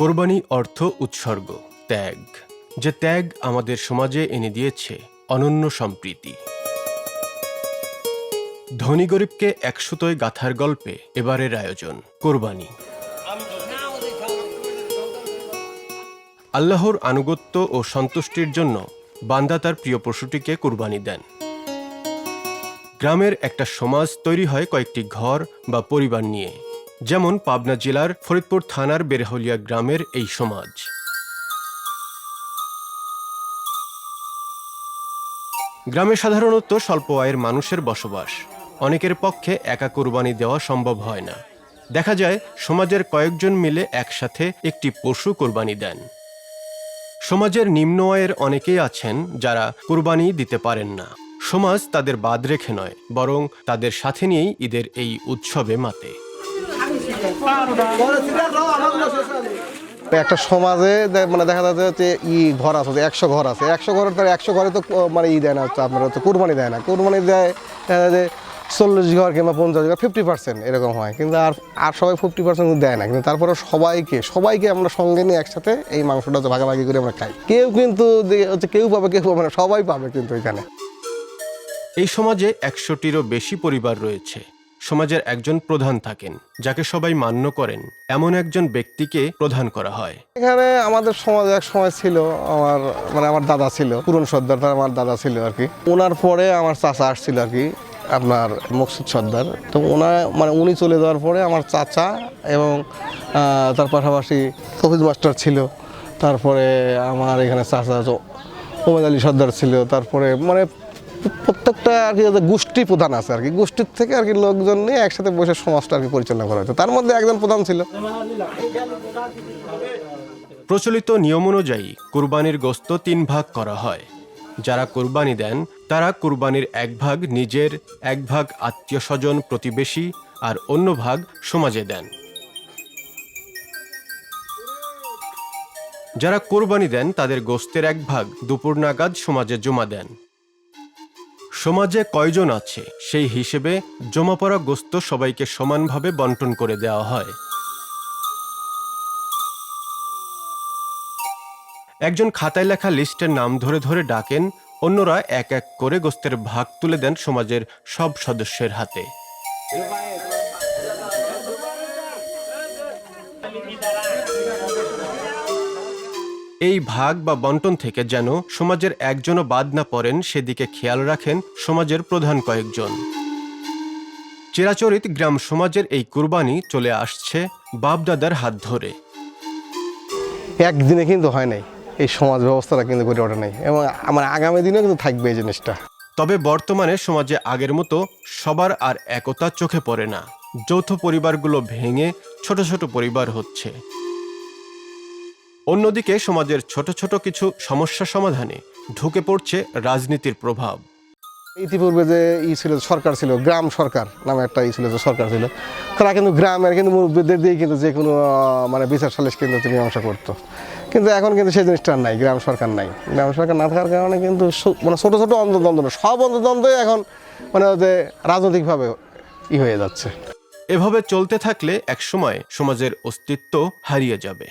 কোরবানি অর্থ উৎসর্গ, ত্যাগ, যে ত্যাগ আমাদের সমাজে এনে দিয়েছে অনন্য সম্প্রীতি। ধনী গরিবকে একসুতোয় গাথার গল্পে এবারের আয়োজন, কোরবানি। আল্লাহর আনুগত্য ও সন্তুষ্টির জন্য বান্দা তার প্রিয় পশুটিকে কুরবানি দেন। গ্রামের একটা সমাজ তৈরি হয় কয়েকটি ঘর বা পরিবার নিয়ে। যেমন পাবনা জেলার ফরিদপুর থানার বেরহলিয়া গ্রামের এই সমাজ। গ্রামে সাধারণত স্বল্প আয়ের মানুষের বসবাস। অনেকের পক্ষে একা কোরবানি দেওয়া সম্ভব হয় না। দেখা যায়, সমাজের কয়েকজন মিলে একসাথে একটি পশু কোরবানি দেন। সমাজের নিম্ন আয়ের অনেকেই আছেন যারা কোরবানি দিতে পারেন না। সমাজ তাদের বাদ রেখে নয়, বরং তাদের সাথে নিয়েই ঈদের এই উৎসবে মাতে। একটা সমাজে মানে দেখা যাচ্ছে যে ই ঘর আছে, যে একশো ঘর আছে। একশো ঘরের তো একশো ঘরে তো মানে ই দেয় না আপনার হচ্ছে কুরবানি দেয় না। কুরবানি দেয়, দেখা যায় যে চল্লিশ ঘর কিংবা পঞ্চাশ ঘর ফিফটি পার্সেন্ট এরকম হয়। কিন্তু আর আর সবাই ফিফটি পার্সেন্ট দেয় না। কিন্তু তারপরে সবাইকে সবাইকে আমরা সঙ্গে নিয়ে একসাথে এই মাংসটা হচ্ছে ভাগাভাগি করে আমরা খাই। কেউ কিন্তু হচ্ছে কেউ পাবে কেউ পাবে না। সবাই পাবে কিন্তু এখানে। এই সমাজে একশোটিরও বেশি পরিবার রয়েছে। সমাজের একজন প্রধান থাকেন, যাকে সবাই মান্য করেন। এমন একজন ব্যক্তিকে প্রধান করা হয়। এখানে আমাদের সমাজে এক সময় ছিল, আমার মানে আমার দাদা ছিল, পুরন সর্দার তার আমার দাদা ছিল আর কি। ওনার পরে আমার চাচা আসছিল আর কি, আপনার মকসুদ সর্দার। তো ওনার মানে উনি চলে যাওয়ার পরে আমার চাচা এবং তার পাশাপাশি তফিজ মাস্টার ছিল। তারপরে আমার এখানে চাচা ওমেদ আলী সর্দার ছিল। তারপরে মানে প্রত্যেকটা আর কি গোষ্ঠী প্রধান আছে আর কি। গোষ্ঠীর থেকে আর কি লোকজন নিয়ে একসাথে বসে সমাজটা আর কি পরিচালনা করা হতো তার মধ্যে একজন প্রধান ছিল। প্রচলিত নিয়ম অনুযায়ী কুরবানির গোস্ত তিন ভাগ করা হয়। যারা কুরবানি দেন, তারা কুরবানির এক ভাগ নিজের, এক ভাগ আত্মীয় স্বজন প্রতিবেশী আর অন্য ভাগ সমাজে দেন। যারা কোরবানি দেন, তাদের গোস্তের এক ভাগ দুপুর নাগাদ সমাজে জমা দেন। সমাজে কয়জন আছে, সেই হিসেবে জমা পড়া গোস্ত সবাইকে সমানভাবে বন্টন করে দেওয়া হয়। একজন খাতায় লেখা লিস্টের নাম ধরে ধরে ডাকেন, অন্যরা এক এক করে গোস্তের ভাগ তুলে দেন সমাজের সব সদস্যের হাতে। এই ভাগ বা বন্টন থেকে যেন সমাজের একজনও বাদ না পড়েন সেদিকে খেয়াল রাখেন সমাজের প্রধান কয়েকজন। চিরাচরিত গ্রাম সমাজের এই কুরবানি চলে আসছে বাপদাদার হাত ধরে। একদিনে কিন্তু হয় নাই। এই সমাজ ব্যবস্থাটা কিন্তু গড়ে ওঠে নাই। এবং আমার আগামী দিনেও কিন্তু থাকবে এই জিনিসটা। তবে বর্তমানে সমাজে আগের মতো সবার আর একতা চোখে পড়ে না। যৌথ পরিবারগুলো ভেঙে ছোট ছোট পরিবার হচ্ছে। অন্যদিকে সমাজের ছোট ছোট কিছু সমস্যা সমাধানে ঢুকে পড়ছে রাজনীতির প্রভাব। ইতিপূর্বে যে ই ছিল সরকার ছিল গ্রাম সরকার নামে একটা ই ছিল যে সরকার ছিল তারা কিন্তু গ্রামের কিন্তু মুরব্বীদের দিয়ে কিন্তু যে কোনো মানে বিচার সালিশ কিন্তু মীমাংসা করতো। কিন্তু এখন কিন্তু সেই জিনিসটা নাই গ্রাম সরকার নাই। গ্রাম সরকার না থাকার কারণে কিন্তু মানে ছোটো ছোটো অন্তর্দ্বন্দ্ব না, সব অন্তর্দ্বন্দ্বই এখন মানে যে রাজনৈতিকভাবে ই হয়ে যাচ্ছে। এভাবে চলতে থাকলে একসময় সমাজের অস্তিত্ব হারিয়ে যাবে।